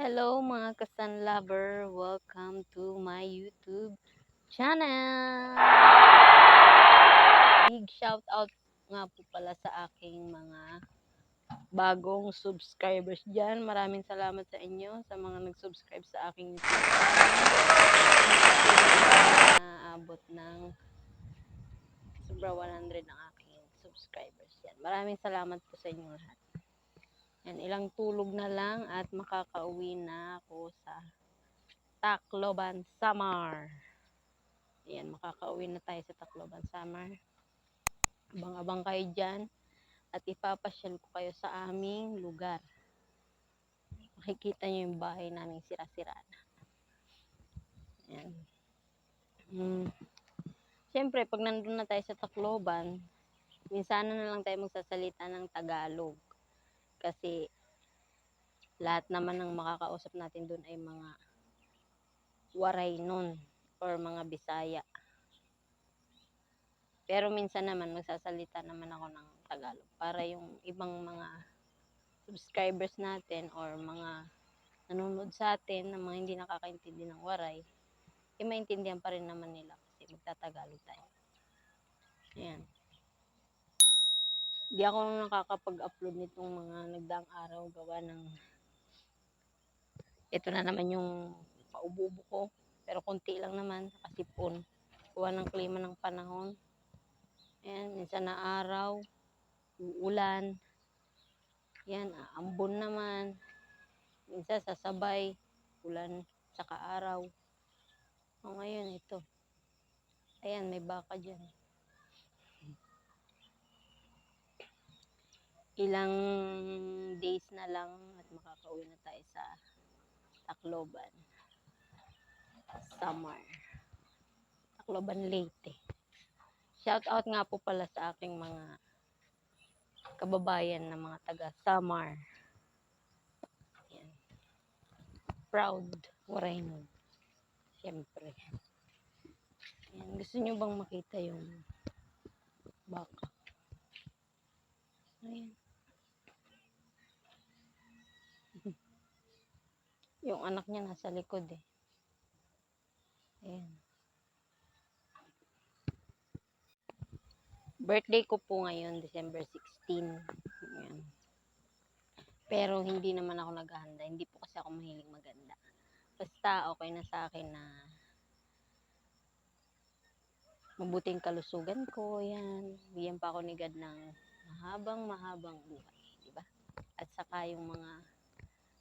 Hello mga kasan lover, welcome to my YouTube channel. Big shout out nga po pala sa aking mga bagong subscribers dyan. Maraming salamat sa inyo sa mga nag-subscribe sa aking YouTube channel. Naabot ng sobra 100 ang aking subscribers yan. Maraming salamat po sa inyo lahat. Yan, ilang tulog na lang at makakauwi na ako sa Tacloban, Samar. Yan, makakauwi na tayo sa Tacloban, Samar. Abang-abang kayo dyan at ipapasyal ko kayo sa aming lugar. Makikita nyo yung bahay namin sira-sira na. Yan. Hmm. Siyempre, pag nandun na tayo sa Tacloban, minsan na lang tayo magsasalita ng Tagalog kasi lahat naman ng makakausap natin doon ay mga waray nun or mga Bisaya. Pero minsan naman magsasalita naman ako ng Tagalog para yung ibang mga subscribers natin or mga nanonood sa atin na mga hindi nakakaintindi ng waray, eh maintindihan pa rin naman nila kasi magtatagalog tayo. Ayan. Di ako nakakapag-upload nitong mga nagdaang araw gawa ng ito na naman yung paububo ko. Pero konti lang naman, nakasipon. Gawa ng klima ng panahon. Ayan, minsan na araw, uulan. Yan, ambon naman. Minsan sasabay, ulan, saka araw. O ngayon, ito. Ayan, may baka dyan. Ilang days na lang at makakauwi na tayo sa Tacloban. Summer. Tacloban Leyte. Shout out nga po pala sa aking mga kababayan na mga taga Samar. Yan. Proud Warayno. Siyempre. Yan. Gusto nyo bang makita yung baka? Ayan. Yung anak niya nasa likod eh. Ayan. Birthday ko po ngayon, December 16. Ayan. Pero hindi naman ako naghahanda. Hindi po kasi ako mahilig maganda. Basta okay na sa akin na mabuting kalusugan ko. Yan. Bigyan pa ako ni God ng mahabang mahabang buhay. Diba? At saka yung mga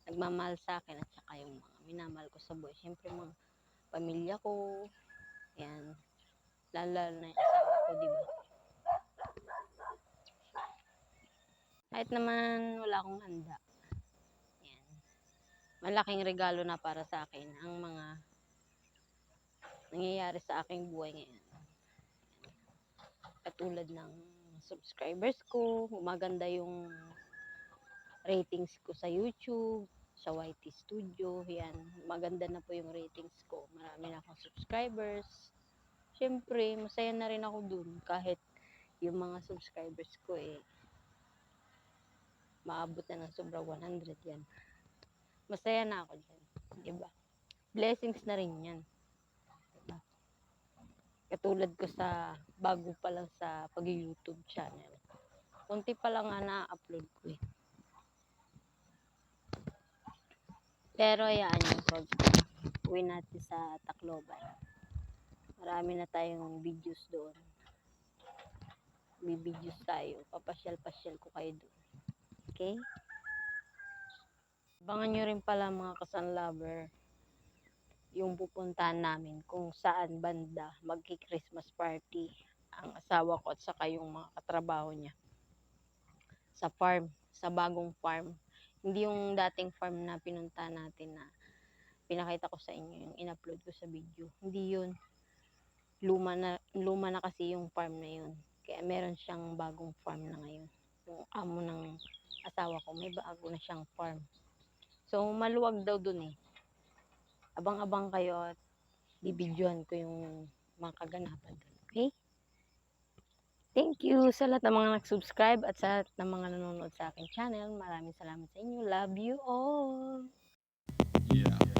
nagmamahal sa akin at saka yung mga minamahal ko sa buhay. Siyempre, mga pamilya ko, yan, lalo na yung asawa ko, di ba? Kahit naman wala akong handa. Yan. Malaking regalo na para sa akin ang mga nangyayari sa aking buhay ngayon. Katulad ng subscribers ko, maganda yung ratings ko sa YouTube, sa YT Studio, yan. Maganda na po yung ratings ko. Marami na akong subscribers. Siyempre, masaya na rin ako dun kahit yung mga subscribers ko eh maabot na ng sobra 100 yan. Masaya na ako dyan. Diba? Blessings na rin yan. Diba? Katulad ko sa bago pa lang sa pag-YouTube channel. Kunti pa lang nga na-upload ko eh. Pero ayaan nyo, pag uwi natin sa Tacloban, marami na tayong videos doon. May videos tayo. Papasyal-pasyal ko kayo doon. Okay? Abangan nyo rin pala mga kasan lover yung pupuntahan namin kung saan banda magki-Christmas party ang asawa ko at saka yung mga katrabaho niya sa farm, sa bagong farm hindi yung dating farm na pinunta natin na pinakita ko sa inyo, yung in-upload ko sa video. Hindi yun. Luma na, luma na kasi yung farm na yun. Kaya meron siyang bagong farm na ngayon. Yung amo ng asawa ko, may bago na siyang farm. So, maluwag daw dun eh. Abang-abang kayo at bibidyohan ko yung mga kaganapan dun. Okay? Thank you sa lahat ng mga nag-subscribe at sa lahat ng mga nanonood sa akin channel. Maraming salamat sa inyo. Love you all! Yeah.